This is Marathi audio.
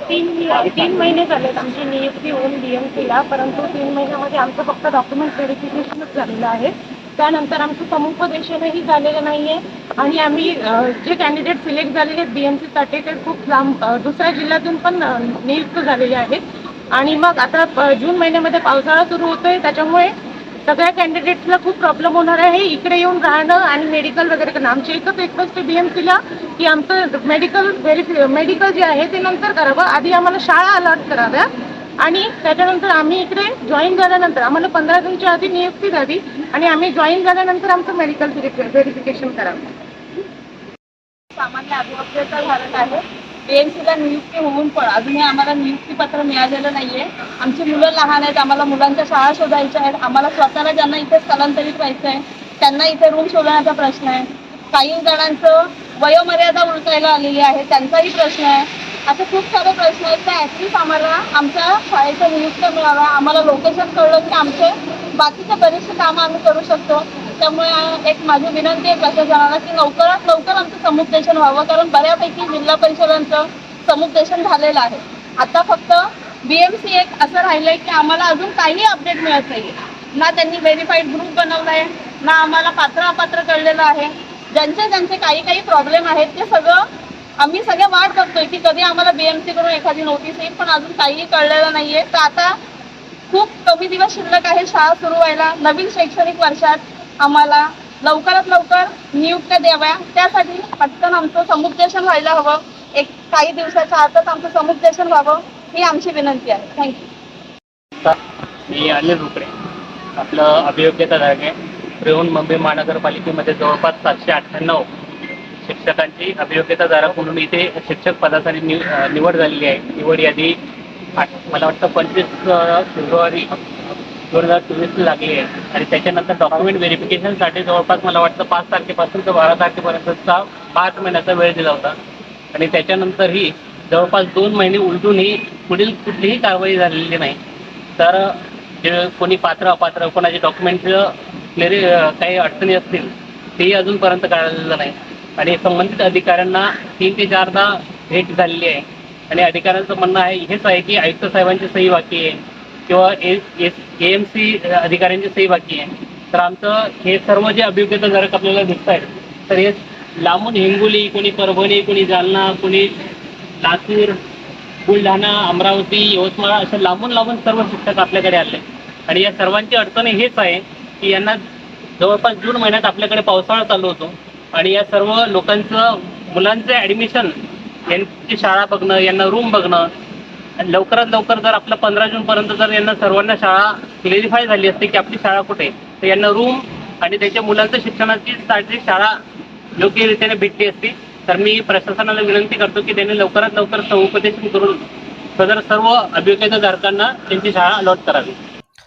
तीन तीन महिने झालेत आमची नियुक्ती होऊन डीएमसीला परंतु तीन महिन्यामध्ये आमचं फक्त डॉक्युमेंट व्हेरिफिकेशनच झालेलं आहे. त्यानंतर आमचं समुपदेशनही झालेलं नाहीये. आणि आम्ही जे कॅन्डिडेट सिलेक्ट झालेले आहेत बीएमसी साठी ते खूप लांब दुसऱ्या जिल्ह्यातून पण नियुक्त झालेले आहेत. आणि मग आता जून महिन्यामध्ये पावसाळा सुरू होतोय त्याच्यामुळे सगळ्या कॅन्डिडेट्सला खूप प्रॉब्लेम होणार आहे. इकडे येऊन राहणं आणि मेडिकल वगैरे करणं. आमची एकच रिक्वेस्ट आहे बीएमसीला की आमचं मेडिकल व्हेरिफि मेडिकल जे आहे ते नंतर करावं. आधी आम्हाला शाळा अलॉट कराव्या. आणि त्याच्यानंतर आम्ही इकडे जॉईन झाल्यानंतर आम्हाला पंधरा दिनच्या आधी नियुक्ती झाली आणि आम्ही जॉईन झाल्यानंतर आमचं मेडिकल व्हेरिफिकेशन करावं. सामान्य अभिवक्तेचा भारत आहे. बीएमसीला नियुक्ती होऊन पण अजूनही आम्हाला नियुक्तीपत्र मिळालेलं नाहीये. आमची मुलं लहान आहेत आम्हाला मुलांच्या शाळा शोधायच्या आहेत. आम्हाला स्वतःला ज्यांना इथे स्थलांतरित व्हायचं आहे त्यांना इथे रूम शोधण्याचा प्रश्न आहे. काही जणांचं वयोमर्यादा उलटायला आलेली आहे त्यांचाही प्रश्न आहे. असे खूप सारे प्रश्न आहेत. तर ॲटलिस्ट आम्हाला आमच्या शाळेचं नियुक्त मिळावा. आम्हाला लोकेशन कळलं की आमचे बाकीचे बरेचसे कामं आम्ही करू शकतो. त्यामुळे एक माझी विनंती आहे प्रशासनाला की लवकरात लवकर आमचं समुपदेशन व्हावं कारण बऱ्यापैकी जिल्हा परिषदांचं समुपदेशन झालेलं आहे. आता फक्त बीएमसी एक असं राहिलंय की आम्हाला अजून काही अपडेट मिळत नाहीये. ना त्यांनी व्हेरीफाईड ग्रुप बनवलाय ना आम्हाला पात्र अपात्र कळलेलं आहे. ज्यांचे ज्यांचे काही काही प्रॉब्लेम आहेत ते सगळं आम्ही सगळे वाट बघतोय की कधी आम्हाला बीएमसी कडून एखादी नोटीस येईल पण अजून काहीही कळलेलं नाहीये. तर आता खूप कमी दिवस शिल्लक आहे शाळा सुरू व्हायला. नवीन शैक्षणिक वर्षात आम्हाला लवकरात लवकर नियुक्त्या द्याव्या. त्यासाठी पटकन आमचं समुपदेशन व्हायला हवं. एक काही दिवसाच्या आतच आमचं समुपदेशन व्हावं ही आमची विनंती आहे. थँक्यू मी अनिल रुकडे आपलं अभियोग्यता धारक आहे. रेहून मुंबई महानगरपालिकेमध्ये जवळपास सातशे अठ्ठ्याण्णव शिक्षकांची अभियोग्यता धारक म्हणून इथे शिक्षक पदासाठी निव निवड झालेली आहे. निवड यादी मला वाटतं पंचवीस फेब्रुवारी दोन हजार चोवीसला लागली आहे. आणि त्याच्यानंतर डॉक्युमेंट व्हेरिफिकेशनसाठी जवळपास मला वाटतं पाच तारखेपासून ते बारा तारखेपर्यंतचा पाच महिन्याचा वेळ दिला होता. आणि त्याच्यानंतरही जवळपास दोन महिने उलटूनही पुढील कुठलीही कारवाई झालेली नाही. तर जे कोणी पात्र अपात्र कोणाचे डॉक्युमेंट क्लिअरी काही अडचणी असतील तेही अजूनपर्यंत कळलेलं नाही. आणि संबंधित अधिकाऱ्यांना तीन ते चारदा भेट झालेली आहे. आणि अधिकाऱ्यांचं म्हणणं आहे हेच आहे की आयुक्त साहेबांची सही बाकी आहे. किंवा एस ए एम सी अधिकाऱ्यांची सही बाकी आहे. तर आमचं हे सर्व जे अभियोग्यताधारक आपल्याला दिसत आहेत तर हे लांबून हिंगोली कोणी परभणी कोणी जालना कोणी लातूर बुलढाणा अमरावती यवतमाळ अशा लांबून लांबून सर्व शिक्षक आपल्याकडे आले. आणि या सर्वांची अडचण हेच आहे की यांना जवळपास जून महिन्यात आपल्याकडे पावसाळा चालू होतो. आणि या सर्व लोकांचं मुलांचं ॲडमिशन यांची शाळा बघणं यांना रूम बघणं आणि लवकरात लवकर जर आपलं पंधरा जून पर्यंत जर यांना सर्वांना शाळा क्लेरिफाय झाली असते की आपली शाळा कुठे तर यांना रूम आणि त्याच्या मुलांचं शिक्षणाची साठी शाळा योग्यरीत्याने भेटली असती तर मी प्रशासनाला विनंती करतो की त्यांनी लवकरात लवकर समुपदेशन करून सदर सर्व अभियोग्यताधारकांना त्यांची शाळा अलॉट करावी.